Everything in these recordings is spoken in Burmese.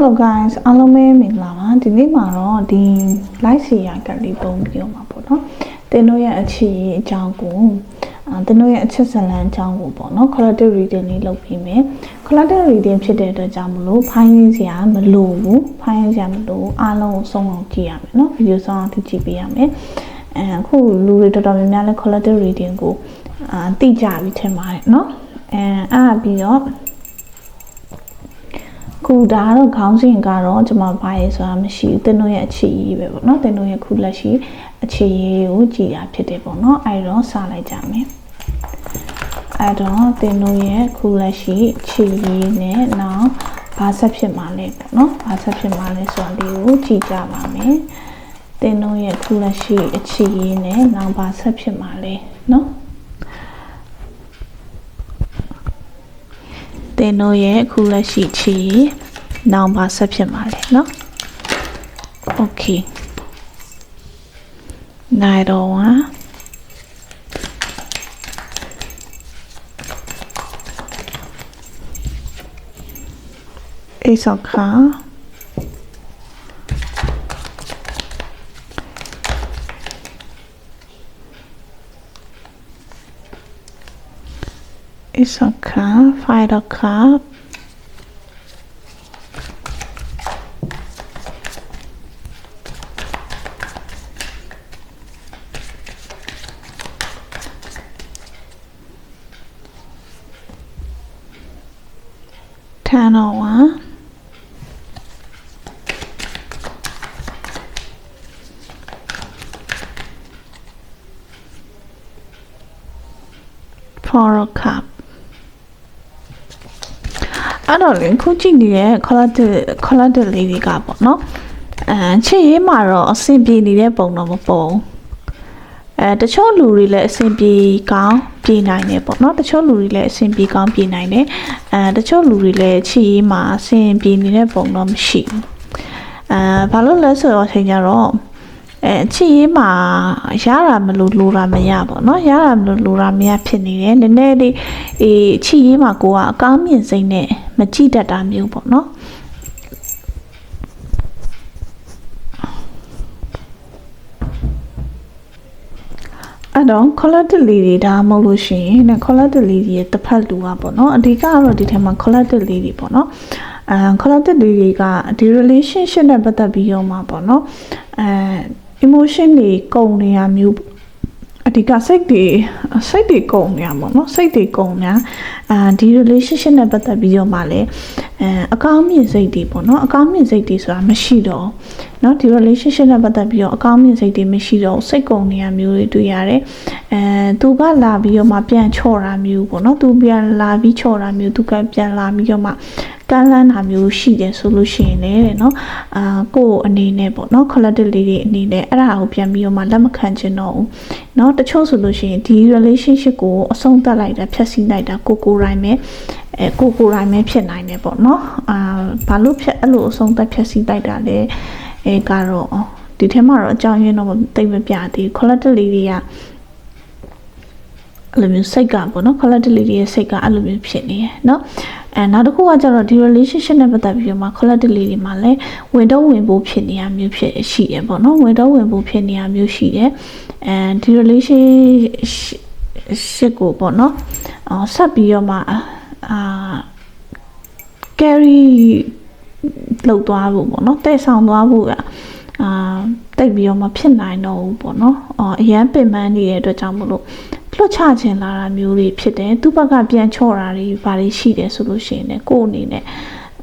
Hello guys အားလုံးပဲမင်္ဂလာပါဒီနေ့မှာတော့ဒီ live စီယာကလေးပုံပြီးတော့မှာပေါ့နော်တင်တို့ရဲ့အခြေရေးအကြောင်းကိုအာတင်တို့ရဲ့အချက်ဇာတ်လမ်းအကြောင်းကိုပေါ့နော် collective reading လေးလုပ်ပြီးမယ် collective reading ဖြစ်တဲ့အတွက်ကြောင့်မလို့ဖိုင်းရင်းစရာမလိုဘူးဖိုင်းရင်းစရာမလိုဘူးအားလုံးကိုစုံအောင်ကြည့်ရမယ်နော်ဗီဒီယိုဆောင်အောင်ကြည့်ပေးရမယ်အဲအခုလူတွေတော်တော်များများလဲ collective reading ကိုအာသိကြပြီထင်ပါတယ်နော်အဲအဲ့ဒါပြီးတော့ ခုဒါကတော့ခေါင်းစဉ်ကတော့ကျွန်မဘာရဲဆိုတာမရှိဘူးတင်းတို့ရဲ့အခြေရေးပဲပေါ့နော်တင်းတို့ရဲ့ခုလက်ရှိအခြေရေးကိုကြည်တာဖြစ်တယ်ပေါ့နော်အဲ့တော့စလိုက်ကြမယ်အဲ့တော့တင်းတို့ရဲ့ခုလက်ရှိအခြေရေးနဲ့နောက်ဘာဆက်ဖြစ်မှာလဲပေါ့နော်ဘာဆက်ဖြစ်မှာလဲဆိုတာလေးကိုကြည်ကြပါမယ်တင်းတို့ရဲ့ခုလက်ရှိအခြေရေးနဲ့နောက်ဘာဆက်ဖြစ်မှာလဲနော် သင်တို့ရဲ့အခုလက်ရှိချီနောင်ပါဆက်ဖြစ်ပါလေနော် okay နိုင်တော့ဝါအိဆောက်ခါ အေးစောက်ခါဖိုင်တော့ခါ turn on 4 cup အဲ့တော့လေခုကြည့်နေတဲ့ collective collective လေးတွေကပေါ့နော်အဲချစ်ရေးမှာတော့အဆင်ပြေနေတဲ့ပုံတော့မပေါ်ဘူးအဲတချို့လူတွေလည်းအဆင်ပြေကောင်းပြေနိုင်တယ်ပေါ့နော်တချို့လူတွေလည်းအဆင်ပြေကောင်းပြေနိုင်တယ်အဲတချို့လူတွေလည်းချစ်ရေးမှာအဆင်ပြေနေတဲ့ပုံတော့မရှိဘူးအဲဘာလို့လဲဆိုတော့အချိန်ကျတော့ အဲချစ်ရေးမှာရတာမလို့လိုတာမရပေါ့နော်ရတာမလို့လိုတာမရဖြစ်နေတယ်နည်းနည်းလေးအေးချစ်ရေးမှာကိုကအကောင်းမြင်စိမ့်နဲ့မကြည့်တတ်တာမျိုးပေါ့နော်အဲ့တော့ collective လေးတွေဒါမှမဟုတ်လို့ရှိရင်ね collective လေးတွေရဲ့တစ်ဖက်လူကပေါ့နော်အဓိကကတော့ဒီထဲမှာ collective လေးတွေပေါ့နော်အဲ collective လေးတွေကဒီ relationship နဲ့ပတ်သက်ပြီးတော့မှာပေါ့နော်အဲ emotion တွေကုန်နေရမျိုးအဓိကစိတ်တွေစိတ်တွေကုန်နေရပေါ့နော်စိတ်တွေကုန်နေအာဒီ relationship နဲ့ပတ်သက်ပြီးတော့မှလည်းအဲအကောင်းမြင်စိတ်တွေပေါ့နော်အကောင်းမြင်စိတ်တွေဆိုတာမရှိတော့เนาะဒီ relationship နဲ့ပတ်သက်ပြီးတော့အကောင်းမြင်စိတ်တွေမရှိတော့စိတ်ကုန်နေရမျိုးတွေတွေ့ရတယ်အဲသူကလာပြီးတော့မှပြန်ချော့တာမျိုးပေါ့နော်သူပြန်လာပြီးချော့တာမျိုးသူကပြန်လာပြီးတော့မှ ကမ်းလှမ်းတာမျိုးရှိတယ်ဆိုလို့ရှိရင်လည်းเนาะအာကိုယ်အနေနဲ့ပေါ့เนาะ collective လေးတွေအနေနဲ့အဲ့ဒါကိုပြန်ပြီးတော့မှလက်မခံချင်တော့ဘူးเนาะတချို့ဆိုလို့ရှိရင်ဒီ relationship ကိုအဆုံးသတ်လိုက်တာဖြတ်စည်းလိုက်တာကိုကိုယ်တိုင်ပဲအဲကိုကိုယ်တိုင်ပဲဖြစ်နိုင်တယ်ပေါ့เนาะအာဘာလို့ဖြတ်အဲ့လိုအဆုံးသတ်ဖြတ်စည်းလိုက်တာလဲအဲကတော့ဒီထဲမှာတော့အကြောင်းရင်းတော့တိတ်မပြသေးဘူး collective လေးတွေကအဲ့လိုမျိုးစိတ်ကပေါ့နော် collective လေးတွေရဲ့စိတ်ကအဲ့လိုမျိုးဖြစ်နေရယ်เนาะ အဲနောက်တစ်ခုကကျတော့ဒီ relationship နဲ့ပတ်သက်ပြီးတော့မှ collective လေးတွေမှာလည်းဝင်တော့ဝင်ဖို့ဖြစ်နေရမျိုးဖြစ်ရှိရယ်ပေါ့နော်ဝင်တော့ဝင်ဖို့ဖြစ်နေရမျိုးရှိတယ်အဲဒီ relationship ကိုပေါ့နော်အော်ဆက်ပြီးတော့မှအာ carry လောက်သွားဖို့ပေါ့နော်တဲ့ဆောင်သွားဖို့ကအာတိတ်ပြီးတော့မဖြစ်နိုင်တော့ဘူးပေါ့နော်အော်အရန်ပင်ပန်းနေတဲ့အတွက်ကြောင့်မလို့ လွတ်ချခြင်းလာတာမျိုးတွေဖြစ်တယ်သူ့ဘက်ကပြန်ချော့တာတွေဘာတွေရှိတယ်ဆိုလို့ရှိရင်လည်းကိုယ်အနေနဲ့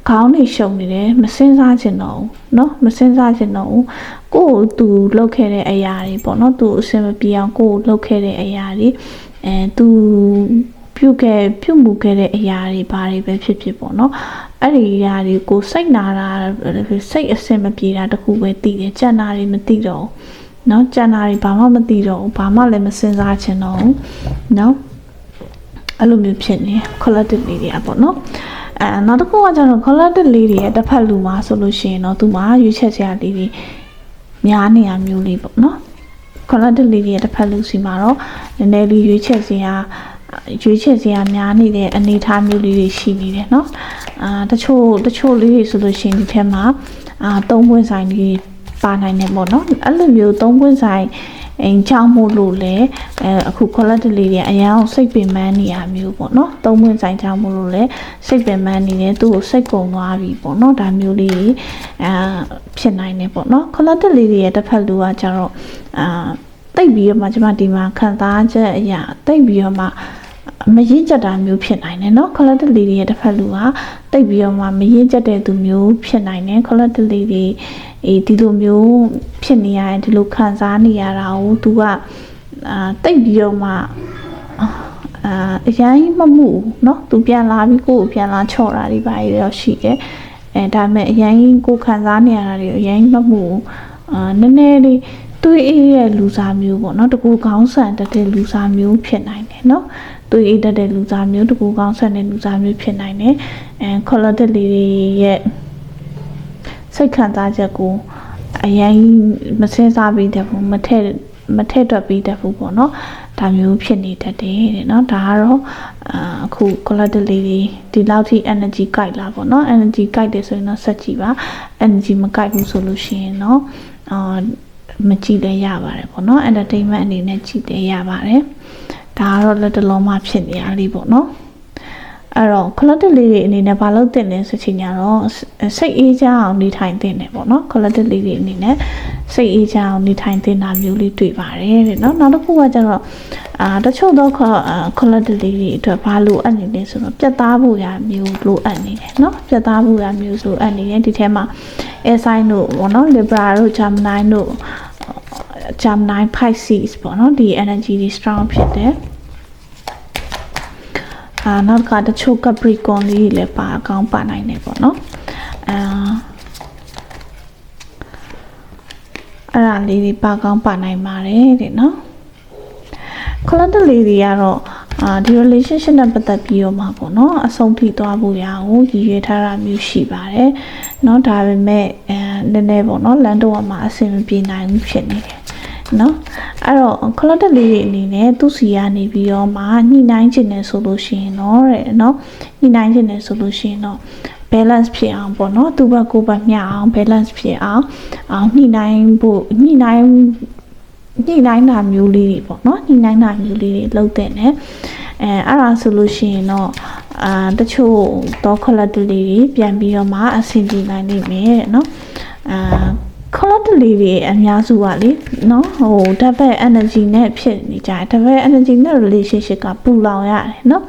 ခေါင်းနေရှုံနေတယ်မစင်စားချင်တော့ဘူးเนาะမစင်စားချင်တော့ဘူးကိုယ်သူလုပ်ခဲ့တဲ့အရာတွေပေါ့เนาะသူအဆင်မပြေအောင်ကိုယ်လုပ်ခဲ့တဲ့အရာတွေအဲသူပြုတ်ခဲ့ပြုတ်မှုခဲ့တဲ့အရာတွေဘာတွေပဲဖြစ်ဖြစ်ပေါ့နော်အဲ့ဒီအရာတွေကိုစိတ်နာတာစိတ်အဆင်မပြေတာတခုပဲသိတယ်ကြံတာတွေမသိတော့ဘူး เนาะကြံတာတွေဘာမှမသိတော့ဘူးဘာမှလည်းမစင်စားချင်တော့ဘူးเนาะအဲ့လိုမျိုးဖြစ်နေ collective လေးတွေကပေါ့နော်အဲနောက်တစ်ခုကကျတော့ collective လေးတွေရဲ့တစ်ဖက်လူမှာဆိုလို့ရှိရင်တော့သူမှာရွေးချက်စရာလေးတွေများနေရမျိုးလေးပေါ့နော် collective လေးတွေရဲ့တစ်ဖက်လူစီမှာတော့နည်းနည်းလေးရွေးချက်စရာ ရွေးချယ်စရာများနေတဲ့အနေအထားမျိုးလေးတွေရှိနေတယ်เนาะအာတချို့တချို့လေးတွေဆိုလို့ရှိရင်ဒီထဲမှာအာသုံးပွင့်ဆိုင်လေး ပါနိုင်တယ်ပေါ့နော်အဲ့လိုမျိုးသုံးပွင့်ဆိုင်အိမ်ချောင်းမို့လို့လေအဲအခု color delay တွေအရန်စိတ်ပင်ပန်းနေရမျိုးပေါ့နော်သုံးပွင့်ဆိုင်ချောင်းမို့လို့လေစိတ်ပင်ပန်းနေတယ်သူ့ကိုစိတ်ကုန်သွားပြီပေါ့နော်ဒါမျိုးလေးအာဖြစ်နိုင်တယ်ပေါ့နော် color delay တွေရဲ့တစ်ဖက်လူကကျတော့အာတိတ်ပြီးတော့မှကျွန်မဒီမှာခံစားချက်အရာတိတ်ပြီးတော့မှ မရင့်ကြတာမျိုးဖြစ်နိုင်တယ်เนาะ quality လေးတွေရဲ့တစ်ဖက်လူကတိတ်ပြီးတော့မှမရင့်ကြတဲ့သူမျိုးဖြစ်နိုင်တယ် quality လေးတွေအေးဒီလိုမျိုးဖြစ်နေရတယ်ဒီလိုခံစားနေရတာကို तू ကအာတိတ်ပြီးတော့မှအာအရင်မမှုเนาะ तू ပြန်လာပြီးကိုယ်ကိုပြန်လာချော့တာတွေပါရတော့ရှိတယ်အဲဒါပေမဲ့အရင်ကိုခံစားနေရတာတွေအရင်မမှုအာနည်းနည်းလေး တွေးအေးရဲ့လူစားမျိုးပေါ့နော်တကူကောင်းဆန်တက်တဲ့လူစားမျိုးဖြစ်နိုင်တယ်နော်တွေးအေးတက်တဲ့လူစားမျိုးတကူကောင်းဆန်တဲ့လူစားမျိုးဖြစ်နိုင်တယ်အဲခေါ်လတက်လေးတွေရဲ့စိတ်ခံစားချက်ကိုအရင်မစင်းစားပြီးတဲ့ဘူးမထည့်မထည့်တွက်ပြီးတဲ့ဘူးပေါ့နော်ဒါမျိုးဖြစ်နေတတ်တယ်တဲ့เนาะဒါကတော့အာအခု collateral လေးတွေဒီလောက်ထိ energy guide လာပေါ့เนาะ energy guide တယ်ဆိုရင်တော့ဆက်ကြည့်ပါ energy မ guide ဘူးဆိုလို့ရှိရင်တော့အာ မကြည့်လည်းရပါတယ်ပေါ့နော် entertainment အနေနဲ့ကြည့်လည်းရပါတယ်ဒါကတော့လက်တလုံးမှဖြစ်နေရလေးပေါ့နော်အဲ့တော့ collective လေးတွေအနေနဲ့ဘာလို့တင်လဲဆိုချင်ကြတော့စိတ်အေးချမ်းအောင်နေထိုင်တင်တယ်ပေါ့နော် collective လေးတွေအနေနဲ့စိတ်အေးချမ်းအောင်နေထိုင်တင်တာမျိုးလေးတွေ့ပါတယ်တဲ့နော်နောက်တစ်ခုကကျတော့အာတချို့သော collective လေးတွေအတွက်ဘာလို့အပ်နေလဲဆိုတော့ပြတ်သားဖို့ရမျိုးလိုအပ်နေတယ်နော်ပြတ်သားဖို့ရမျိုးဆိုအပ်နေတယ်ဒီထဲမှာ air sign တို့ပေါ့နော် libra တို့ gemini တို့ Gemini Pisces ပေါ့နော်ဒီ energy တွေ strong ဖြစ်တယ်အာနောက်ကတချို့ Capricorn လေးတွေလည်းပါအကောင်းပါနိုင်တယ်ပေါ့နော်အာအဲ့ဒါလေးတွေပါကောင်းပါနိုင်ပါတယ်တဲ့နော် collector လေးတွေကတော့အာဒီ relationship နဲ့ပတ်သက်ပြီးတော့မှာပေါ့နော်အဆုံးထိသွားဖို့ရအောင်ရည်ရွယ်ထားတာမျိုးရှိပါတယ် เนาะဒါပေမဲ့အဲနည်းနည်းပေါ့နော်လမ်းတော့မှာအဆင်မပြေနိုင်ဘူးဖြစ်နေတယ်နော်အဲ့တော့ collector လေးတွေအနေနဲ့သူ့စီကနေပြီးတော့မှညှိနှိုင်းခြင်းနဲ့ဆိုလို့ရှိရင်တော့တဲ့နော်ညှိနှိုင်းခြင်းနဲ့ဆိုလို့ရှိရင်တော့ balance ဖြစ်အောင်ပေါ့နော်သူ့ဘက်ကိုယ်ဘက်မျှအောင် balance ဖြစ်အောင်အောင်ညှိနှိုင်းဖို့ညှိနှိုင်းညှိနှိုင်းတာမျိုးလေးတွေပေါ့နော်ညှိနှိုင်းတာမျိုးလေးတွေလုပ်တဲ့နဲ့ အဲအဲ့ဒါဆိုလို့ရှိရင်တော့အာတချို့တော့ collector လေးတွေပြန်ပြီးတော့မှအဆင်ပြေနိုင်နေမယ်တဲ့နော်အာ color လေးတွေအများစုကလေနော်ဟို double energy နဲ့ဖြစ်နေကြတယ် double energy နဲ့ relationship ကပူလောင်ရတယ်နော်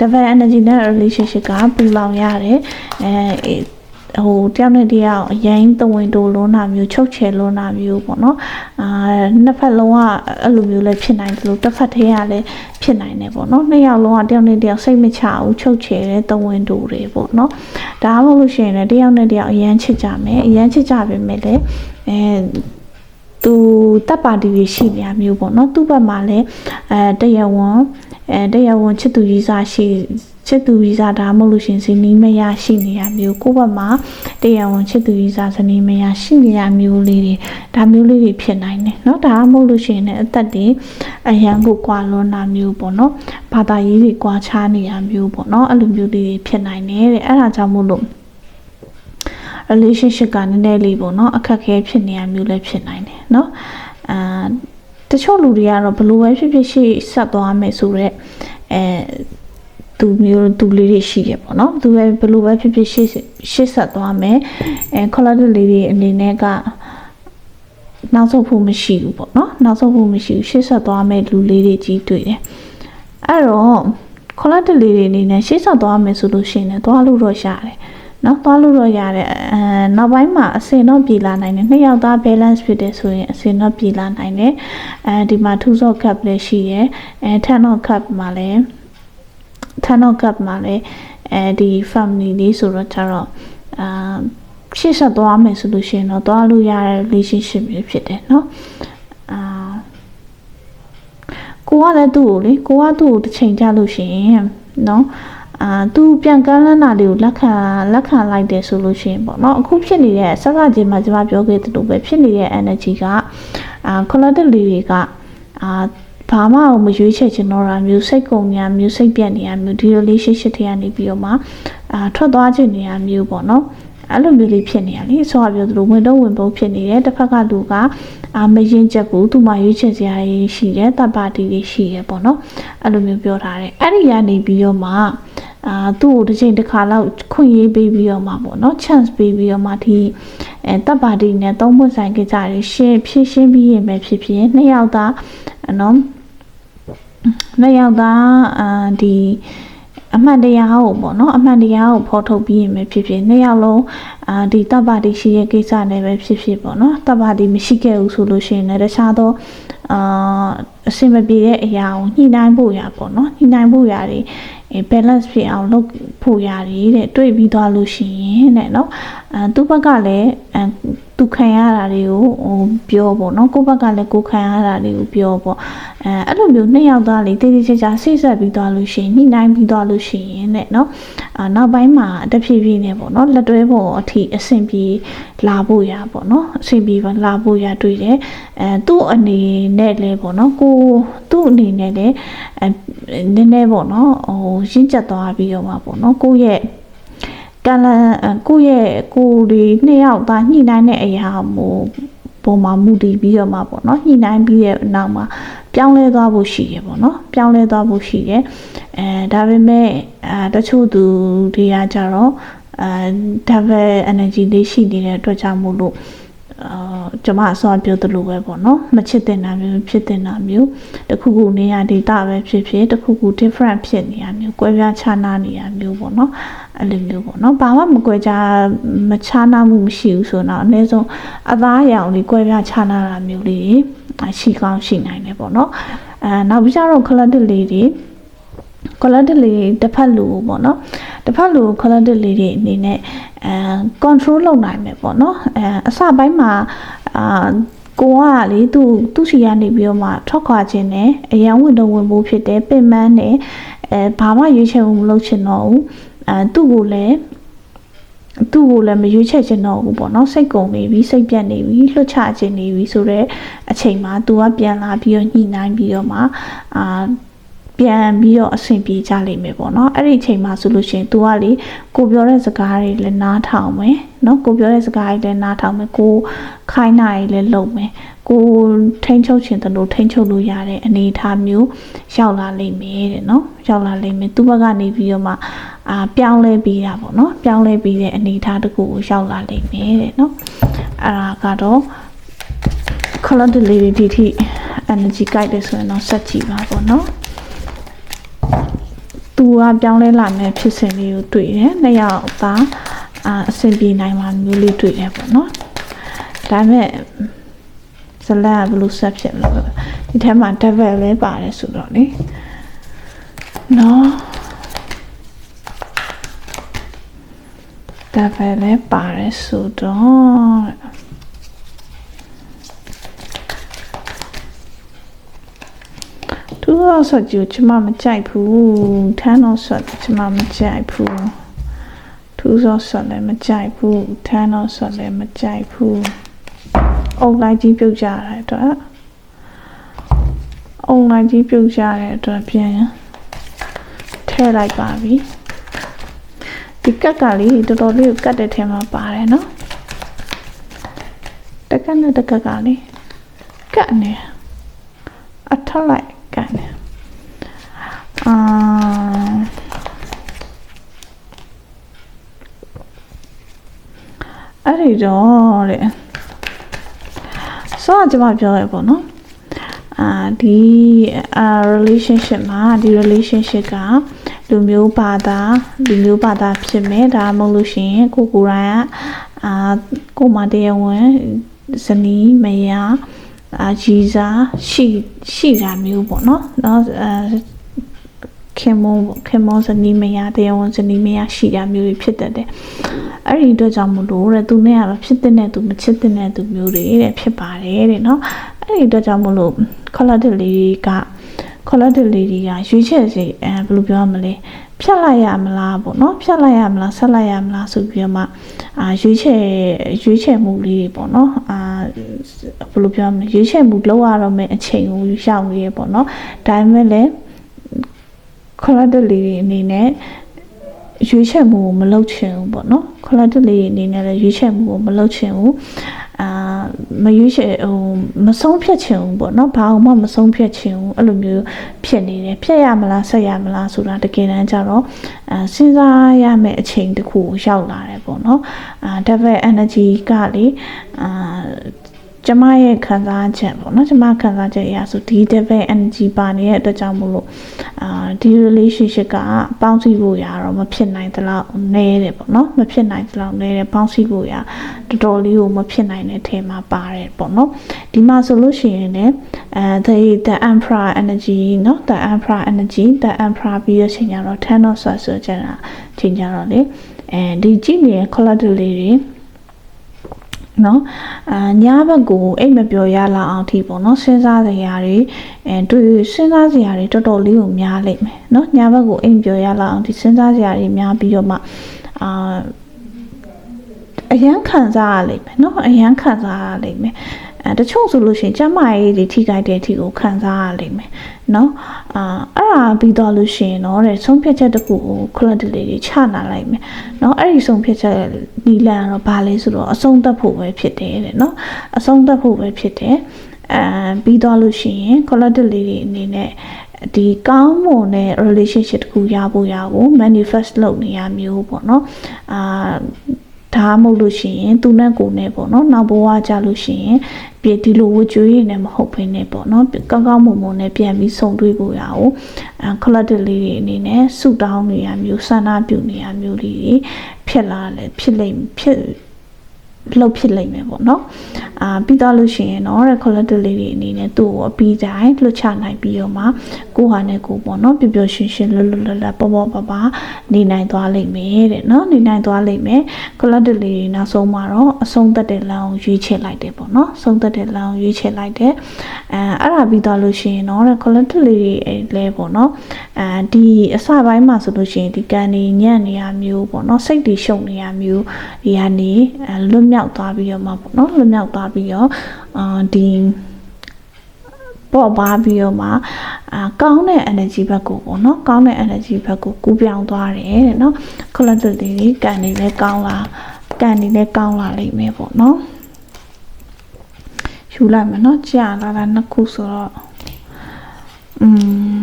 double energy နဲ့ relationship ကပူလောင်ရတယ်အဲ ဟိုတယောက်နဲ့တယောက်အရင်သဝင်တိုလွန်းတာမျိုးချုပ်ချယ်လွန်းတာမျိုးပေါ့နော်အာနှစ်ဖက်လုံးကအဲ့လိုမျိုးလည်းဖြစ်နိုင်တယ်လို့တစ်ဖက်တည်းကလည်းဖြစ်နိုင်တယ်ပေါ့နော်နှစ်ယောက်လုံးကတယောက်နဲ့တယောက်စိတ်မချဘူးချုပ်ချယ်တဲ့သဝင်တိုတွေပေါ့နော်ဒါမှမဟုတ်လို့ရှိရင်လည်းတယောက်နဲ့တယောက်အရန်ချစ်ကြမယ်အရန်ချစ်ကြပေမဲ့လည်းအဲသူတပ်ပါတီတွေရှိနေရမျိုးပေါ့နော်သူ့ဘက်မှာလည်းအဲတရားဝန်အဲတရားဝန်ချစ်သူကြီးစားရှိ ချစ်သူကြီးစားဒါမှမဟုတ်လို့ရှင်ဇနီးမယားရှိနေရမျိုးကိုယ့်ဘက်မှာတရားဝန်ချစ်သူကြီးစားဇနီးမယားရှိနေရမျိုးလေးတွေဒါမျိုးလေးတွေဖြစ်နိုင်တယ်เนาะဒါမှမဟုတ်လို့ရှင်လည်းအသက်တွေအရန်ကိုကွာလွန်တာမျိုးပေါ့เนาะဘာသာရေးတွေကွာခြားနေရမျိုးပေါ့เนาะအဲ့လိုမျိုးလေးတွေဖြစ်နိုင်တယ်တဲ့အဲ့ဒါကြောင့်မို့လို့ relationship ကနည်းနည်းလေးပေါ့နော်အခက်ခဲဖြစ်နေရမျိုးလည်းဖြစ်နိုင်တယ်เนาะအာတချို့လူတွေကတော့ဘလို့ပဲဖြစ်ဖြစ်ရှေ့ဆက်သွားမယ်ဆိုတော့အဲ သူမျိုးသူလေးတွေရှိတယ်ပေါ့နော်သူပဲဘလို့ပဲဖြစ်ဖြစ်ရှေ့ရှေ့ဆက်သွားမယ်အဲ collateral လေးတွေအနေနဲ့ကနောက်ဆုံးဖို့မရှိဘူးပေါ့နော်နောက်ဆုံးဖို့မရှိဘူးရှေ့ဆက်သွားမယ်လူလေးတွေကြီးတွေ့တယ်အဲ့တော့ collateral လေးတွေအနေနဲ့ရှေ့ဆက်သွားမယ်ဆိုလို့ရှိရင်လည်းသွားလို့တော့ရတယ်နော်သွားလို့တော့ရတယ်အဲနောက်ပိုင်းမှာအစင်တော့ပြည်လာနိုင်တယ်နှစ်ယောက်သား balance ဖြစ်တယ်ဆိုရင်အစင်တော့ပြည်လာနိုင်တယ်အဲဒီမှာထူဆော့ cup လည်းရှိရယ်အဲ ten of cup မှာလည်း ten of cup မှာလည်းအဲဒီ family လေးဆိုတော့ကျတော့အာရှေ့ဆက်သွားမယ်ဆိုလို့ရှိရင်တော့သွားလို့ရတဲ့ relationship မျိုးဖြစ်တယ်နော်အာကိုကလည်းသူ့ကိုလေကိုကသူ့ကိုတစ်ချိန်ကြလို့ရှိရင်နော်အာသူပြန်ကမ်းလန်းတာလေးကိုလက်ခံလက်ခံလိုက်တယ်ဆိုလို့ရှိရင်ပေါ့နော်အခုဖြစ်နေတဲ့ဆက်စချင်းမှာကျွန်မပြောခဲ့သလိုပဲဖြစ်နေတဲ့ energy ကအာ collective လေးတွေကအာ ဘာမှမရွေးချယ်ချင်တော့တာမျိုးစိတ်ကုန်ညာမျိုးစိတ်ပြတ်နေရမျိုးဒီ relationship တွေကနေပြီးတော့မှအာထွက်သွားချင်နေရမျိုးပေါ့နော်အဲ့လိုမျိုးလေးဖြစ်နေရလေဆိုတော့ပြောသလိုဝင်တော့ဝင်ပုံဖြစ်နေတယ်တစ်ဖက်ကလူကအာမရင်ချက်ဘူးသူမှရွေးချယ်စရာကြီးရှိတယ်တပ်ပါတီလေးရှိတယ်ပေါ့နော်အဲ့လိုမျိုးပြောထားတယ်အဲ့ဒီကနေပြီးတော့မှအာသူ့ကိုတစ်ချိန်တစ်ခါလောက်ခွင့်ရေးပေးပြီးတော့မှပေါ့နော် chance ပေးပြီးတော့မှဒီအဲတပ်ပါတီနဲ့သုံးဖို့ဆိုင်ကြကြရရှင်းဖြစ်ရှင်းပြီးရင်ပဲဖြစ်ဖြစ်နှစ်ယောက်သားနော် နှစ်ယောက်သားအာဒီအမှန်တရားကိုပေါ့နော်အမှန်တရားကိုဖော်ထုတ်ပြီးရင်ပဲဖြစ်ဖြစ်နှစ်ယောက်လုံးအာဒီတပ်ပါတီရှိရဲ့ကိစ္စနဲ့ပဲဖြစ်ဖြစ်ပေါ့နော်တပ်ပါတီမရှိခဲ့ဘူးဆိုလို့ရှိရင်လည်းတခြားသောအာအဆင်မပြေတဲ့အရာကိုညှိနှိုင်းဖို့ရပေါ့နော်ညှိနှိုင်းဖို့ရတယ်အဲ balance ဖြစ်အောင်လုပ်ဖို့ရတယ်တဲ့တွေ့ပြီးသွားလို့ရှိရင်တဲ့နော် အဲသူ့ဘက်ကလည်းအဲသူခံရတာတွေကိုဟိုပြောပေါ့နော်ကိုယ့်ဘက်ကလည်းကိုယ်ခံရတာတွေကိုပြောပေါ့အဲအဲ့လိုမျိုးနှစ်ယောက်သားလေးတေးသေးချာချာဆိတ်ဆက်ပြီးသွားလို့ရှိရင်ညှိနှိုင်းပြီးသွားလို့ရှိရင်တဲ့နော်အာနောက်ပိုင်းမှာတဖြည်းဖြည်းနဲ့ပေါ့နော်လက်တွဲဖို့အထိအဆင်ပြေလာဖို့ရပေါ့နော်အဆင်ပြေလာဖို့ရတွေ့တယ်အဲသူ့အနေနဲ့လည်းပေါ့နော်ကိုသူ့အနေနဲ့လည်းအဲနည်းနည်းပေါ့နော်ဟိုရင့်ကျက်သွားပြီးတော့မှာပေါ့နော်ကိုယ့်ရဲ့ ကလန်ကိုယ့်ရဲ့ကိုယ်ဒီနှစ်ယောက်သားညှိနှိုင်းတဲ့အရာမျိုးပုံမှာမူတည်ပြီးတော့မှာပေါ့နော်ညှိနှိုင်းပြီးတဲ့နောက်မှာပြောင်းလဲသွားဖို့ရှိရပေါ့နော်ပြောင်းလဲသွားဖို့ရှိတယ်အဲဒါပေမဲ့အဲတချို့သူတွေကကြတော့အဲ double energy လေးရှိနေတဲ့အတွက်ကြောင့်မို့လို့ အာကျွန်မအစောပြောသလိုပဲပေါ့နော်မချစ်တင်တာမျိုးဖြစ်တင်တာမျိုးတခုခုနေရာဒေတာပဲဖြစ်ဖြစ်တခုခု different ဖြစ်နေရမျိုးကွဲပြားခြားနားနေရမျိုးပေါ့နော်အဲ့လိုမျိုးပေါ့နော်ဘာမှမကွဲခြားမခြားနားမှုမရှိဘူးဆိုတော့အနည်းဆုံးအသားအရောင်လေးကွဲပြားခြားနားတာမျိုးလေးရှိကောင်းရှိနိုင်တယ်ပေါ့နော်အဲနောက်ပြီးတော့ collective လေးတွေ collective လေးတစ်ဖက်လူပေါ့နော်တစ်ဖက်လူ collective လေးတွေအနေနဲ့အဲ control လုပ်နိုင်မယ်ပေါ့နော်အဲအစပိုင်းမှာအာကိုကလေသူသူ့စီကနေပြီးတော့မှထွက်ခွာခြင်းနဲ့အရန်ဝင်တော့ဝင်ဖို့ဖြစ်တယ်ပင်မန်းနဲ့အဲဘာမှရွေးချယ်မှုမလုပ်ချင်တော့ဘူးအဲသူ့ကိုလည်းသူ့ကိုလည်းမရွေးချယ်ချင်တော့ဘူးပေါ့နော်စိတ်ကုန်နေပြီစိတ်ပြတ်နေပြီလွတ်ချခြင်းနေပြီဆိုတော့အချိန်မှာ तू ကပြန်လာပြီးတော့ညှိနှိုင်းပြီးတော့မှအာ ပြန်ပြီးတော့အဆင်ပြေကြလိမ့်မယ်ပေါ့နော်အဲ့ဒီအချိန်မှာဆိုလို့ရှိရင် तू ကလေကိုပြောတဲ့စကားတွေလည်းနားထောင်မယ်နော်ကိုပြောတဲ့စကားတွေလည်းနားထောင်မယ်ကိုခိုင်းတာတွေလည်းလုပ်မယ်ကိုထိန်းချုပ်ခြင်းတလို့ထိန်းချုပ်လို့ရတဲ့အနေအထားမျိုးရောက်လာလိမ့်မယ်တဲ့နော်ရောက်လာလိမ့်မယ်သူ့ဘက်ကနေပြီးတော့မှအာပြောင်းလဲပြီးတာပေါ့နော်ပြောင်းလဲပြီးတဲ့အနေအထားတစ်ခုကိုရောက်လာလိမ့်မယ်တဲ့နော်အဲ့ဒါကတော့ color delivery ဒီထိ energy guide တယ်ဆိုရင်တော့ဆက်ကြည့်ပါပေါ့နော် သူကပြောင်းလဲလာမယ်ဖြစ်စဉ်လေးကိုတွေ့တယ်။နှစ်ယောက်သားအာအဆင်ပြေနိုင်မှာမျိုးလေးတွေ့တယ်ပေါ့နော်။ဒါပေမဲ့ဇလန်ကဘယ်လိုဆက်ဖြစ်မလဲ။ဒီထဲမှာ devil လည်းပါတယ်ဆိုတော့လေ။နော် devil လည်းပါတယ်ဆိုတော့ သူတော့ဆိုကြည့်ချမမကြိုက်ဘူးထမ်းတော့ဆိုချမမကြိုက်ဘူးသူတော့ဆိုလည်းမကြိုက်ဘူးထမ်းတော့ဆိုလည်းမကြိုက်ဘူးအုံလိုက်ကြီးပြုတ်ကြတဲ့အတွက်အုံလိုက်ကြီးပြုတ်ကြတဲ့အတွက်ပြန်ထဲလိုက်ပါပြီဒီကက်ကလေးတော်တော်လေးကိုကတ်တဲ့ထဲမှာပါတယ်နော်တက်ကက်နဲ့တက်ကက်ကလေးကတ်နေအထက်လိုက် ကတ်နေအာအဲ့ဒီတော့တဲ့ဆိုတော့ကျွန်မပြောရပေါ့နော်အာဒီအာ relationship မှာဒီ relationship ကလူမျိုးဘာသာလူမျိုးဘာသာဖြစ်မယ်ဒါမှမဟုတ်လို့ရှိရင်ကိုကိုယ်တိုင်ကအာကိုမတရားဝင်ဇနီးမယား အာရည်စားရှိရှိတာမျိုးပေါ့နော်နော်ခင်မုံခင်မုံဇနီးမယားတရားဝန်ဇနီးမယားရှိတာမျိုးတွေဖြစ်တတ်တယ်။အဲ့ဒီအတွက်ကြောင့်မလို့တဲ့သူနဲ့ကမဖြစ်တဲ့နဲ့သူမချစ်တဲ့နဲ့သူမျိုးတွေတဲ့ဖြစ်ပါတယ်တဲ့နော်။အဲ့ဒီအတွက်ကြောင့်မလို့ collective လေးက collective လေးတွေကရွေးချယ်စေအဲဘယ်လိုပြောရမလဲ။ ဖြတ်လိုက်ရမလားပေါ့နော်ဖြတ်လိုက်ရမလားဆက်လိုက်ရမလားဆိုပြီးတော့မှအာရွေးချယ်ရွေးချယ်မှုလေးတွေပေါ့နော်အာဘယ်လိုပြောမလဲရွေးချယ်မှုလောက်ရတော့မယ့်အချိန်ကိုရောက်နေရပေါ့နော်ဒါပေမဲ့လည်း collector လေးတွေအနေနဲ့ ရွေးချယ်မှုကိုမလုပ်ချင်ဘူးပေါ့နော် collector လေးတွေအနေနဲ့လည်းရွေးချယ်မှုကိုမလုပ်ချင်ဘူးအာမရွေးချယ်ဟိုမဆုံးဖြတ်ချင်ဘူးပေါ့နော်ဘာမှမဆုံးဖြတ်ချင်ဘူးအဲ့လိုမျိုးဖြစ်နေတယ်ဖြတ်ရမလားဆက်ရမလားဆိုတာတကယ်တမ်းကျတော့အာစဉ်းစားရမယ့်အချိန်တစ်ခုကိုရောက်လာတယ်ပေါ့နော်အာ devil energy ကလေအာ ကျမရဲ့ခံစားချက်ပေါ့နော်ကျမခံစားချက်အရာဆိုဒီ devil energy ပါနေတဲ့အတွက်ကြောင့်မို့လို့အာဒီ relationship ကပေါင်းစည်းဖို့ရတော့မဖြစ်နိုင်သလောက်နဲတယ်ပေါ့နော်မဖြစ်နိုင်သလောက်နဲတယ်ပေါင်းစည်းဖို့ရတော်တော်လေးကိုမဖြစ်နိုင်တဲ့ထဲမှာပါတယ်ပေါ့နော်ဒီမှာဆိုလို့ရှိရင်လည်းအဲ the the emperor energy เนาะ the emperor energy the emperor ပြီးရချိန်ကျတော့ ten of swords ဆိုကြတာချိန်ကျတော့လေအဲဒီကြည့်နေတဲ့ collateral လေးတွေ နော်အာညဘက်ကိုအိတ်မပြောရလောက်အောင်ထိပေါ့နော်စဉ်းစားစရာတွေအဲတွေ့စဉ်းစားစရာတွေတော်တော်လေးကိုများလိမ့်မယ်နော်ညဘက်ကိုအိတ်မပြောရလောက်အောင်ဒီစဉ်းစားစရာတွေများပြီးတော့မှအာအရန်ခံစားရလိမ့်မယ်နော်အရန်ခံစားရလိမ့်မယ် အဲတချို့ဆိုလို့ရှိရင်ကျမရေးတွေထိခိုက်တဲ့အထိကိုခံစားရလိမ့်မယ်နော်အာအဲ့ဒါပြီးတော့လို့ရှိရင်တော့တဲ့ဆုံးဖြတ်ချက်တစ်ခုကိုခလတ်လေးတွေချနာလိုက်မယ်နော်အဲ့ဒီဆုံးဖြတ်ချက်နီလန်ကတော့ဘာလဲဆိုတော့အဆုံးသတ်ဖို့ပဲဖြစ်တယ်တဲ့နော်အဆုံးသတ်ဖို့ပဲဖြစ်တယ်အဲပြီးတော့လို့ရှိရင် collective လေးတွေအနေနဲ့ဒီကောင်းမွန်တဲ့ relationship တခုရဖို့ရကို manifest လုပ်နေရမျိုးပေါ့နော်အာ ဒါမှမဟုတ်လို့ရှိရင်သူနဲ့ကိုနဲ့ပေါ့နော်နောက်ဘဝကြလို့ရှိရင်ပြဒီလိုဝကြွေးရနေမဟုတ်ဘဲနဲ့ပေါ့နော်ကောင်းကောင်းမွန်မွန်နဲ့ပြန်ပြီးဆုံတွေ့ဖို့ရအောင်အဲ collective လေးတွေအနေနဲ့ဆုတောင်းနေရမျိုးဆန္ဒပြုနေရမျိုးလေးတွေဖြစ်လာလဲဖြစ်လိမ့်ဖြစ်လှုပ်ဖြစ်လိမ့်မယ်ပေါ့နော်အာပြီးတော့လို့ရှိရင်တော့ collective လေးတွေအနေနဲ့သူ့ကိုအပြီးတိုင်းလွှတ်ချနိုင်ပြီးတော့မှ ကိုဟာနဲ့ကိုပေါ့နော်ပျော်ပျော်ရွှင်ရွှင်လွတ်လွတ်လပ်လပ်ပေါ့ပေါ့ပါပါနေနိုင်သွားလိမ့်မယ်တဲ့နော်နေနိုင်သွားလိမ့်မယ် collective လေးတွေနောက်ဆုံးမှာတော့အဆုံးသက်တဲ့လမ်းကိုရွေးချယ်လိုက်တယ်ပေါ့နော်ဆုံးသက်တဲ့လမ်းကိုရွေးချယ်လိုက်တယ်အဲအဲ့ဒါပြီးတော့လို့ရှိရင်တော့ collective လေးတွေလဲပေါ့နော်အဲဒီအစပိုင်းမှာဆိုလို့ရှိရင်ဒီကန်နေညံ့နေရမျိုးပေါ့နော်စိတ်တွေရှုံနေရမျိုးဒီကနေအဲလွတ်မြောက်သွားပြီးတော့မှပေါ့နော်လွတ်မြောက်သွားပြီးတော့အာဒီ ပေါ်ပါပြီးတော့မှအာကောင်းတဲ့ energy ဘက်ကိုပေါ့နော်ကောင်းတဲ့ energy ဘက်ကိုကူးပြောင်းသွားတယ်တဲ့နော် collective တွေကန်နေလဲကောင်းလာကန်နေလဲကောင်းလာလိမ့်မယ်ပေါ့နော်ယူလိုက်မယ်နော်ကြာလာတာနှစ်ခုဆိုတော့อืม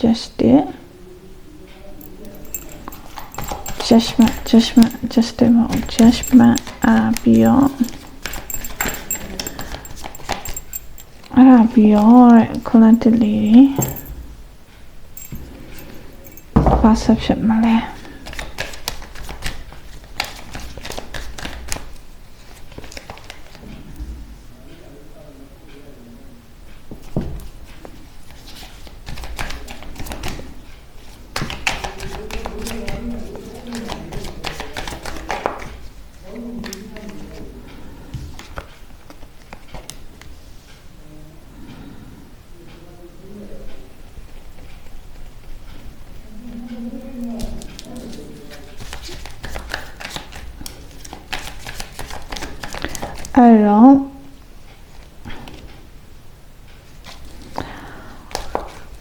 just it judgment judgment judgment judgment အာပြီးတော့ အာပြီးတော့ collective လေးဘာဆက်ဖြစ်မလဲ အဲ့တော့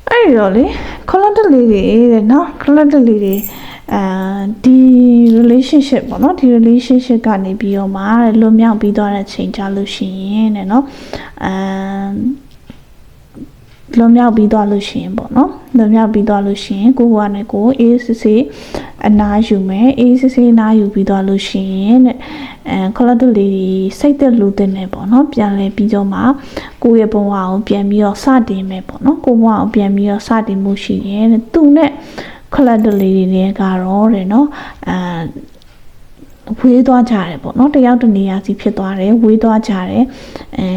အဲ့တော့လေ collective လေးတွေတဲ့နော် collective လေးတွေအဲဒီ relationship ပေါ့နော်ဒီ relationship ကနေပြီးတော့မှလွတ်မြောက်ပြီးသွားတဲ့ချိန်ကြလို့ရှိရင်တဲ့နော်အမ် လွန်မြောက်ပြီးသွားလို့ရှိရင်ပေါ့နော်လွန်မြောက်ပြီးသွားလို့ရှိရင်ကိုကနဲ့ကိုအေးစစ်စစ်အနာယူမယ်အေးစစ်စစ်အနာယူပြီးသွားလို့ရှိရင်တဲ့အဲကလတ်လေးတွေစိတ်သက်လူတဲ့နေပေါ့နော်ပြန်လဲပြီးတော့မှကိုယ့်ရဲ့ဘဝကိုပြန်ပြီးတော့စတင်မယ်ပေါ့နော်ကိုယ့်ဘဝကိုပြန်ပြီးတော့စတင်မှုရှိရင်တဲ့သူနဲ့ကလတ်လေးတွေနဲ့ကတော့တဲ့နော်အဲ ဝေးသွားကြတယ်ပေါ့နော်တယောက်တနေရာစီဖြစ်သွားတယ်ဝေးသွားကြတယ်အဲ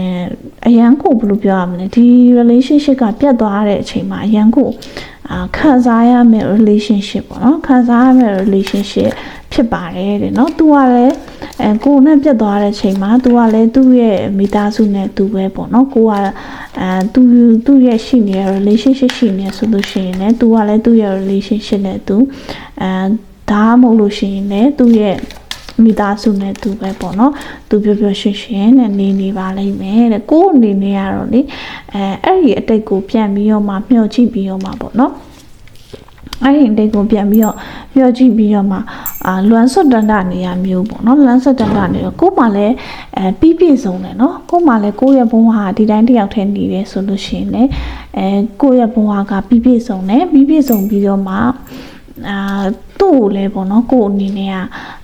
အရန်ကိုဘယ်လိုပြောရမလဲဒီ relationship ကပြတ်သွားတဲ့အချိန်မှာအရန်ကိုအာခံစားရမယ့် relationship ပေါ့နော်ခံစားရမယ့် relationship ဖြစ်ပါတယ်တဲ့နော် तू ကလည်းအဲကိုနဲ့ပြတ်သွားတဲ့အချိန်မှာ तू ကလည်းသူ့ရဲ့မိသားစုနဲ့ तू ပဲပေါ့နော်ကိုကအဲ तू သူ့ရဲ့ရှိနေတဲ့ relationship ရှိနေဆိုလို့ရှိရင်လည်း तू ကလည်းသူ့ရဲ့ relationship နဲ့ तू အဲဒါမှမဟုတ်လို့ရှိရင်လည်းသူ့ရဲ့ မိသားစုနဲ့သူပဲပေါ့နော်သူပျော်ပျော်ရွှင်ရွှင်နဲ့နေနေပါလိမ့်မယ်တဲ့ကိုယ်အနေနဲ့ကတော့လေအဲအဲ့ဒီအတိတ်ကိုပြန်ပြီးတော့မှမျှော်ကြည့်ပြီးတော့မှပေါ့နော်အဲ့ဒီအတိတ်ကိုပြန်ပြီးတော့မျှော်ကြည့်ပြီးတော့မှအာလွမ်းဆွတ်တန်တာနေရမျိုးပေါ့နော်လွမ်းဆွတ်တန်တာနေတော့ကိုယ်မှလည်းအဲပြီးပြည့်စုံတယ်နော်ကိုယ်မှလည်းကိုယ့်ရဲ့ဘဝဟာဒီတိုင်းတစ်ယောက်တည်းနေတယ်ဆိုလို့ရှိရင်လည်းအဲကိုယ့်ရဲ့ဘဝကပြီးပြည့်စုံတယ်ပြီးပြည့်စုံပြီးတော့မှအာသူ့ကိုလည်းပေါ့နော်ကိုယ့်အနေနဲ့က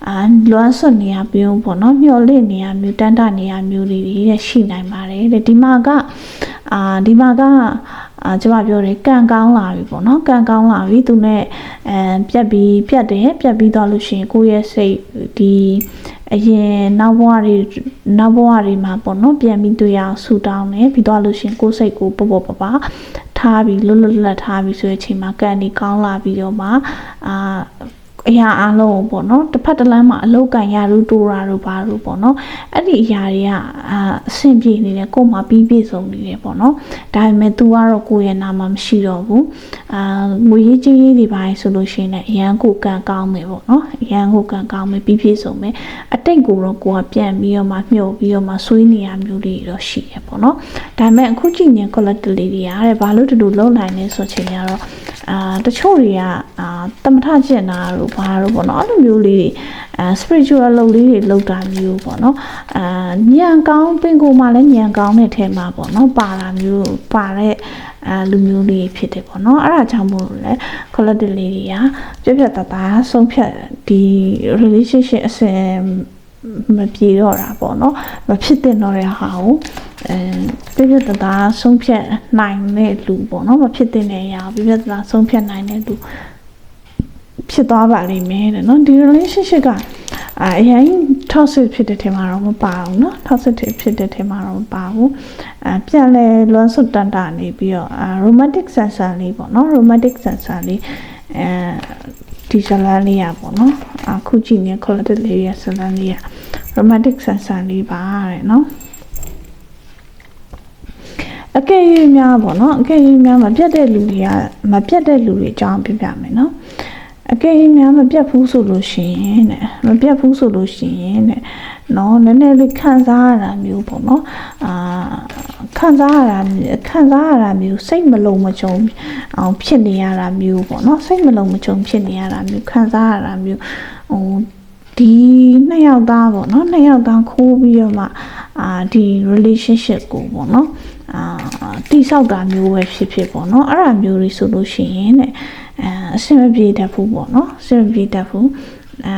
အာလွမ်းဆွတ်နေရပြီးတော့ပေါ့နော်မျောလင့်နေရမျိုးတန်တနေရမျိုးတွေတဲ့ရှိနိုင်ပါတယ်တဲ့ဒီမှာကအာဒီမှာကအာကျွန်မပြောတယ်ကံကောင်းလာပြီပေါ့နော်ကံကောင်းလာပြီသူနဲ့အဲပြက်ပြီးပြက်တယ်ပြက်ပြီးတော့လို့ရှိရင်ကိုယ့်ရဲ့စိတ်ဒီအရင်နောက်ဘဝတွေနောက်ဘဝတွေမှာပေါ့နော်ပြန်ပြီးတွေ့ရအောင်ဆူတောင်းတယ်ပြီးတော့လို့ရှိရင်ကိုယ်စိတ်ကိုပေါ့ပေါ့ပပထားပြီးလွတ်လွတ်လပ်လပ်ထားပြီးဆိုတဲ့အချိန်မှာကံဒီကောင်းလာပြီးတော့မှအာ အရာအလုံးကိုပေါ့နော်တစ်ဖက်တစ်လမ်းမှာအလောက်ကန်ရလို့တိုးတာတို့ဘာလို့ပေါ့နော်အဲ့ဒီအရာတွေကအာအဆင်ပြေနေတယ်ကို့မှာပြီးပြည့်စုံနေတယ်ပေါ့နော်ဒါပေမဲ့ तू ကတော့ကိုယ့်ရဲ့နာမမရှိတော့ဘူးအာငွေရေးကြေးရေးတွေပါဆိုလို့ရှိရင်လည်းအရန်ကိုကံကောင်းမယ်ပေါ့နော်အရန်ကိုကံကောင်းမယ်ပြီးပြည့်စုံမယ်အတိတ်ကိုတော့ကိုကပြန်ပြီးတော့မှမြှုပ်ပြီးတော့မှဆွေးနေရမျိုးတွေတော့ရှိတယ်ပေါ့နော်ဒါပေမဲ့အခုကြည့်နေ collective လေးတွေကတဲ့ဘာလို့တူတူလုံးနိုင်လဲဆိုချင်ကြတော့ အာတချို့တွေကအာတမထကျင်တာတို့ဘာတို့ပေါ့နော်အဲ့လိုမျိုးလေးတွေအာ spiritual လုပ်လေးတွေလုပ်တာမျိုးပေါ့နော်အာညံကောင်းပင်ကိုမှလည်းညံကောင်းတဲ့ထဲမှာပေါ့နော်ပါတာမျိုးပါတဲ့အာလူမျိုးလေးဖြစ်တယ်ပေါ့နော်အဲ့ဒါကြောင့်မို့လို့လဲ collective လေးတွေကပြက်ပြက်တသားဆုံးဖြတ်ဒီ relationship အစဉ်မပြေတော့တာပေါ့နော်မဖြစ်တဲ့တော့တဲ့ဟာကို အဲပြပြတသားဆုံးဖြတ်နိုင်တဲ့လူပေါ့နော်မဖြစ်တဲ့အရာကိုပြပြတသားဆုံးဖြတ်နိုင်တဲ့လူဖြစ်သွားပါလိမ့်မယ်တဲ့နော်ဒီ relationship ကအာအရင် toxic ဖြစ်တဲ့ထဲမှာတော့မပါဘူးเนาะ toxic ဖြစ်တဲ့ထဲမှာတော့မပါဘူးအပြန်လဲလွမ်းစွတ်တန်တာနေပြီးတော့အာ romantic sensor လေးပေါ့เนาะ romantic sensor လေးအဲဒီဇလန်လေးရပေါ့เนาะအခုကြည့်နေ collected လေးရဇလန်လေးရ romantic sensor လေးပါတဲ့เนาะ အကယ်၍များပေါ့နော်အကယ်၍များမပြတ်တဲ့လူတွေကမပြတ်တဲ့လူတွေအကြောင်းပြပြမယ်နော်အကယ်၍များမပြတ်ဘူးဆိုလို့ရှိရင်တဲ့မပြတ်ဘူးဆိုလို့ရှိရင်တဲ့နော်နည်းနည်းလေးခံစားရတာမျိုးပေါ့နော်အာခံစားရတာခံစားရတာမျိုးစိတ်မလုံးမကြုံအောင်ဖြစ်နေရတာမျိုးပေါ့နော်စိတ်မလုံးမကြုံဖြစ်နေရတာမျိုးခံစားရတာမျိုးဟိုဒီနှစ်ယောက်သားပေါ့နော်နှစ်ယောက်သားခိုးပြီးတော့မှအာဒီ relationship ကိုပေါ့နော် အာတိဆောက်တာမျိုးပဲဖြစ်ဖြစ်ပေါ့နော်အဲ့ဒါမျိုးတွေဆိုလို့ရှိရင်တဲ့အဲအဆင်မပြေတတ်ဘူးပေါ့နော်အဆင်မပြေတတ်ဘူးအဲ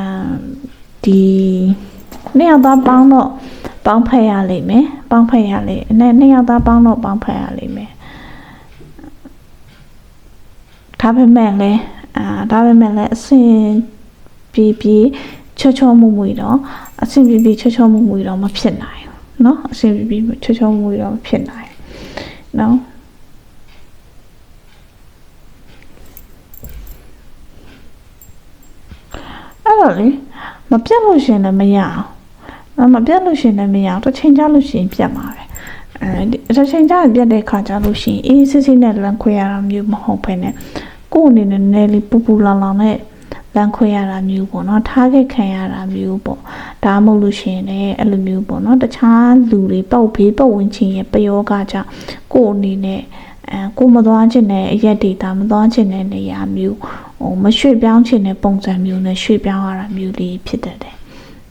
ဒီနှစ်ယောက်သားပေါင်းတော့ပေါင်းဖက်ရလိမ့်မယ်ပေါင်းဖက်ရလိမ့်နဲ့နှစ်ယောက်သားပေါင်းတော့ပေါင်းဖက်ရလိမ့်မယ်ဒါပေမဲ့လည်းအာဒါပေမဲ့လည်းအဆင်ပြေပြေချောချောမွမွေတော့အဆင်ပြေပြေချောချောမွမွေတော့မဖြစ်နိုင်ဘူးเนาะအဆင်ပြေပြေချောချောမွမွေတော့မဖြစ်နိုင် နော်အဲ့တော့လေမပြတ်လို့ရှင်လည်းမရအောင်မပြတ်လို့ရှင်လည်းမရအောင်တစ်ချိန်ကြာလို့ရှင်ပြတ်မှာပဲအဲတစ်ချိန်ကြာပြတ်တဲ့ခါကြာလို့ရှင်အေးစစ်စစ်နဲ့လမ်းခွဲရတာမျိုးမဟုတ်ဘဲနဲ့ကိုယ်အနေနဲ့နည်းလေးပူပူလောင်လောင်နဲ့ လမ်းခွဲရတာမျိုးပေါ့နော်ထားခဲ့ခံရတာမျိုးပေါ့ဒါမှမဟုတ်လို့ရှိရင်လည်းအဲ့လိုမျိုးပေါ့နော်တခြားလူတွေပောက်ဘေးပတ်ဝန်းကျင်ရဲ့ပယောဂကြောင့်ကိုယ်အနေနဲ့အဲကိုမသွားခြင်းနဲ့အရက်ဒေတာမသွားခြင်းနဲ့နေရာမျိုးဟိုမရွှေ့ပြောင်းခြင်းနဲ့ပုံစံမျိုးနဲ့ရွှေ့ပြောင်းရတာမျိုးလေးဖြစ်တတ်တယ်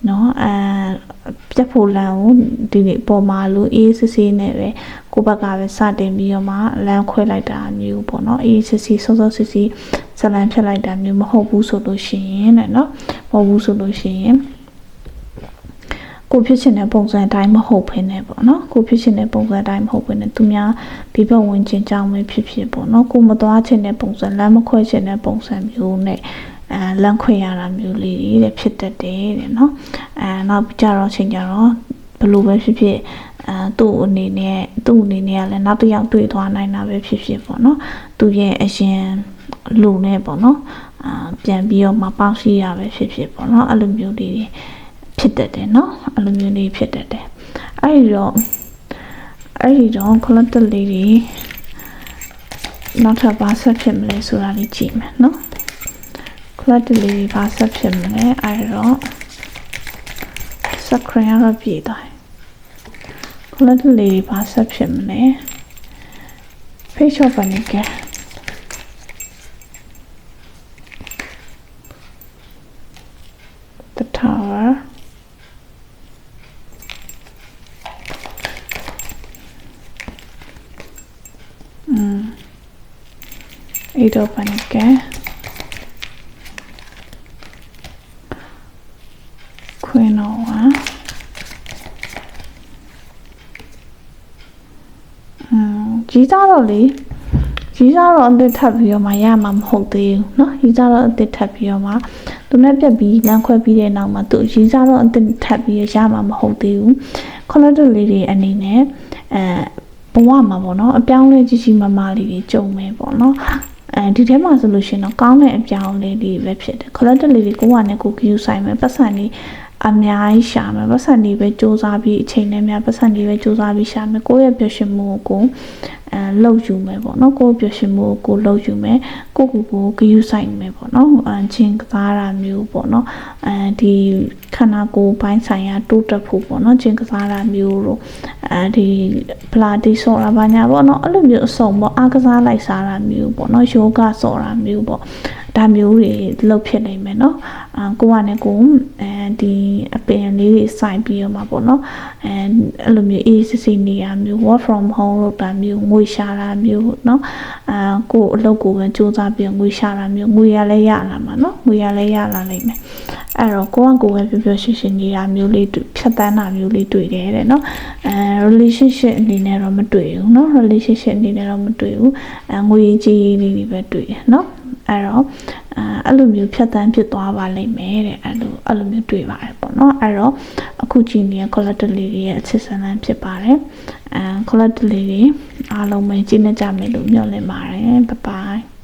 နော်အဲပြတ်ဖို့လမ်းကိုဒီနေ့ပေါ်မှာလို့အေးစစ်စစ်နဲ့ပဲကိုဘက်ကပဲစတင်ပြီးတော့မှလမ်းခွဲလိုက်တာမျိုးပေါ့နော်အေးစစ်စစ်စောစောစစ်စစ် ဇလန်ဖြတ်လိုက်တာမျိုးမဟုတ်ဘူးဆိုလို့ရှိရင်တဲ့နော်မဟုတ်ဘူးဆိုလို့ရှိရင်ကိုဖြစ်ချင်တဲ့ပုံစံအတိုင်းမဟုတ်ဖ ೇನೆ ပေါ့နော်ကိုဖြစ်ချင်တဲ့ပုံစံအတိုင်းမဟုတ်ဖ ೇನೆ သူများဒီဘက်ဝင်ချင်းကြောင်းပဲဖြစ်ဖြစ်ပေါ့နော်ကိုမသွားချင်တဲ့ပုံစံလမ်းမခွဲချင်တဲ့ပုံစံမျိုးနဲ့အဲလမ်းခွဲရတာမျိုးလေးတွေဖြစ်တတ်တယ်တဲ့နော်အဲနောက်ကြတော့ချိန်ကြတော့ဘလို့ပဲဖြစ်ဖြစ်အဲသူ့အနေနဲ့သူ့အနေနဲ့ကလည်းနောက်တစ်ယောက်တွေ့သွားနိုင်တာပဲဖြစ်ဖြစ်ပေါ့နော်သူရဲ့အရင် လူနဲ့ပေါ့နော်အာပြန်ပြီးတော့မပေါက်ရှိရပဲဖြစ်ဖြစ်ပေါ့နော်အဲ့လိုမျိုးတွေဖြစ်တတ်တယ်နော်အဲ့လိုမျိုးလေးဖြစ်တတ်တယ်အဲ့ဒီတော့အဲ့ဒီတော့ collector လေးတွေနောက်ထပ်ဘာဆက်ဖြစ်မလဲဆိုတာလေးကြည့်မယ်နော် collector လေးတွေဘာဆက်ဖြစ်မလဲအဲ့တော့ screen ကတော့ပြေးသွားတယ် collected lady ဘာဆက်ဖြစ်မလဲ page shop ကနေကဲ the tower อืม do panikę. Płynęła. Chỉ ra rồi đi. Chỉ ra rồi anh thật vì mà ya mà không tiền. Nó chỉ ra rồi anh thật vì mà သူနဲ့ပြက်ပြီးလမ်းခွဲပြီးတဲ့နောက်မှာသူရေးစားတော့အတင်ထပ်ပြီးရမှာမဟုတ်သေးဘူးခွန်လက်တလေးတွေအနေနဲ့အဲဘဝမှာပေါ့နော်အပြောင်းလဲကြီးကြီးမားမားလေးတွေကြုံမယ်ပေါ့နော် အဲဒီထဲမှာဆိုလို့ရှိရင်တော့ကောင်းတဲ့အပြောင်းလဲလေးပဲဖြစ်တယ် collector လေးတွေကိုကနဲ့ကို queue ဆိုင်မယ်ပတ်စံလေး အများကြီးရှာမယ်ပတ်စံတွေပဲစူးစမ်းပြီးအချိန်နဲ့များပတ်စံတွေပဲစူးစမ်းပြီးရှာမယ်ကိုယ့်ရဲ့ပျော်ရွှင်မှုကိုအဲလှုပ်ယူမယ်ပေါ့နော်ကိုယ့်ပျော်ရွှင်မှုကိုလှုပ်ယူမယ်ကိုယ့်ကိုယ်ကိုဂရုစိုက်မယ်ပေါ့နော်အချင်းကစားတာမျိုးပေါ့နော်အဲဒီခန္ဓာကိုယ်ပိုင်းဆိုင်ရာတိုးတက်ဖို့ပေါ့နော်ချင်းကစားတာမျိုးတို့အဲဒီပလာတီဆော့တာဘာညာပေါ့နော်အဲ့လိုမျိုးအစုံပေါ့အားကစားလိုက်စားတာမျိုးပေါ့နော်ယောဂဆော့တာမျိုးပေါ့ ဒါမျိုးတွေလုပ်ဖြစ်နေမယ်เนาะအာကိုကလည်းကိုအဲဒီအပင်လေးတွေစိုက်ပြီးတော့မှာပေါ့เนาะအဲအဲ့လိုမျိုးအေးစစ်စစ်နေရမျိုး work from home လုပ်တာမျိုးငွေရှာတာမျိုးเนาะအာကိုအလုပ်ကိုပဲစူးစမ်းပြီးငွေရှာတာမျိုးငွေရလဲရလာမှာเนาะငွေရလဲရလာလိမ့်မယ်အဲ့တော့ကိုကကိုပဲပြောပြောရှင်းရှင်းနေတာမျိုးလေးဖြတ်တန်းတာမျိုးလေးတွေ့တယ်တဲ့เนาะအဲ relationship အနေနဲ့တော့မတွေ့ဘူးเนาะ relationship အနေနဲ့တော့မတွေ့ဘူးအဲငွေကြီးလေးတွေပဲတွေ့တယ်เนาะ အဲ့တော့အဲအဲ့လိုမျိုးဖြတ်တန်းဖြစ်သွားပါလိမ့်မယ်တဲ့အဲ့လိုအဲ့လိုမျိုးတွေ့ပါတယ်ပေါ့နော်အဲ့တော့အခုကြည့်နေတဲ့ collector လေးတွေရဲ့အချစ်ဆန္ဒဖြစ်ပါတယ်အဲ collector လေးတွေအားလုံးပဲကြည့်နေကြမယ်လို့မျှော်လင့်ပါတယ် bye bye